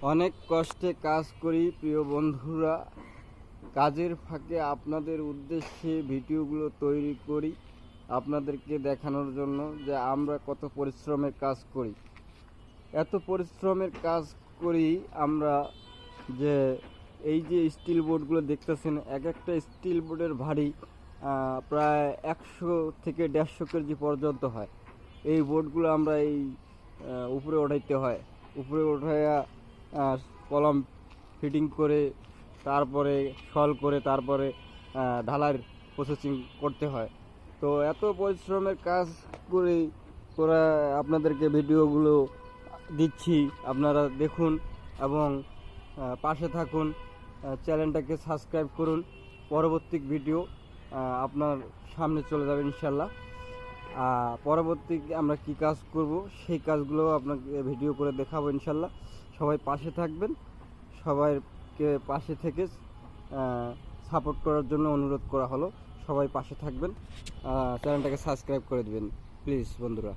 অনেক কষ্টে কাজ করি, প্রিয় বন্ধুরা। কাজের ফাঁকে আপনাদের উদ্দেশ্যে ভিডিওগুলো তৈরি করি আপনাদেরকে দেখানোর জন্য যে আমরা কত পরিশ্রমের কাজ করি। এত পরিশ্রমের কাজ করি আমরা যে এই যে স্টিল বোর্ডগুলো দেখতেছেন, এক একটা স্টিল বোর্ডের ভারী প্রায় একশো থেকে দেড়শো কেজি পর্যন্ত হয়। এই বোর্ডগুলো আমরা এই উপরে ওঠাইতে হয়। উপরে ওঠাইয়া কলম ফিটিং করে তারপরে সল করে তারপরে ঢালাইয়ের প্রসেসিং করতে হয়। তো এত পরিশ্রমের কাজ করে করা আপনাদেরকে ভিডিওগুলো দিচ্ছি। আপনারা দেখুন এবং পাশে থাকুন চ্যানেলটাকে সাবস্ক্রাইব করুন। পরবর্তী ভিডিও আপনার সামনে চলে যাবে ইনশাল্লাহ। পরবর্তী আমরা কি কাজ করব, সেই কাজগুলো আপনাকে ভিডিও করে দেখাবো ইনশাল্লাহ। সবাই পাশে থাকবেন, সবাইকে পাশে থেকে সাপোর্ট করার জন্য অনুরোধ করা হলো। সবাই পাশে থাকবেন চ্যানেলটাকে সাবস্ক্রাইব করে দেবেন প্লিজ বন্ধুরা।